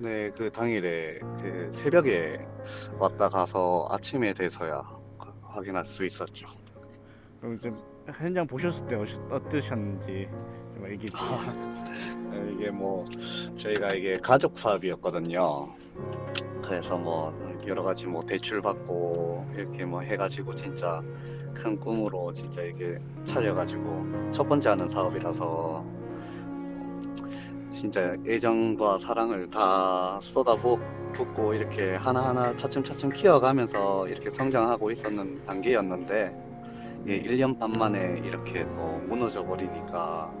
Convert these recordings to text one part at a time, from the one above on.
그 당일에 그 새벽에 왔다 가서 아침에 돼서야 확인할 수 있었죠. 그럼 좀 현장 보셨을 때 어시- 어떠셨는지 좀 얘기 좀 이게 뭐 저희가 이게 가족 사업이었거든요. 그래서 뭐 여러 가지 뭐 대출 받고 이렇게 뭐 해가지고 진짜 큰 꿈으로 진짜 이게 차려가지고 첫 번째 하는 사업이라서 진짜 애정과 사랑을 다 쏟아붓고 이렇게 하나하나 차츰차츰 키워가면서 이렇게 성장하고 있었는 단계였는데 이게 1년 반 만에 이렇게 또 무너져 버리니까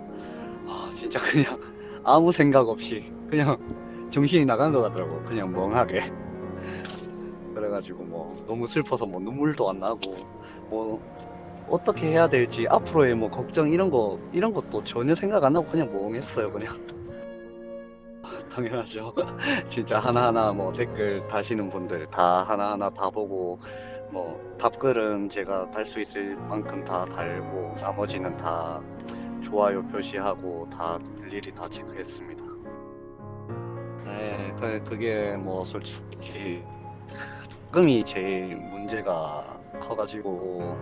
아 진짜 그냥 아무 생각 없이 그냥 정신이 나간 것 같더라고 그냥 멍하게. 그래가지고 뭐 너무 슬퍼서 뭐 눈물도 안 나고 뭐 어떻게 해야 될지 앞으로의 뭐 걱정 이런 거 이런 것도 전혀 생각 안 하고 그냥 멍했어요 그냥 당연하죠 진짜 하나하나 뭐 댓글 다시는 분들 다 하나하나 다 보고 뭐 답글은 제가 달 수 있을 만큼 다 달고 나머지는 다 좋아요 표시하고 다 일일이 다 체크했습니다. 네, 그- 그게 뭐 솔직히 조금이 제일 문제가 커가지고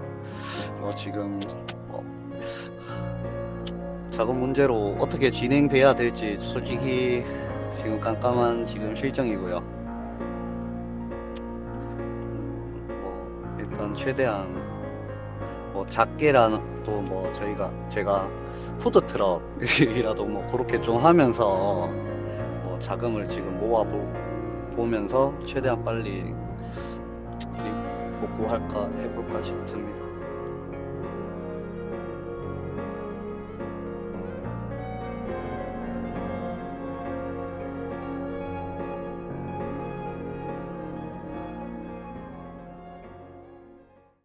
뭐 지금 뭐 작은 문제로 어떻게 진행돼야 될지 솔직히 지금 깜깜한 지금 실정이고요. 음, 뭐 일단 최대한 뭐 작게라도 뭐 저희가 제가 푸드 트럭이라도 뭐 그렇게 좀 하면서 뭐 자금을 지금 모아 보면서 최대한 빨리 복구할까 해볼까 싶습니다.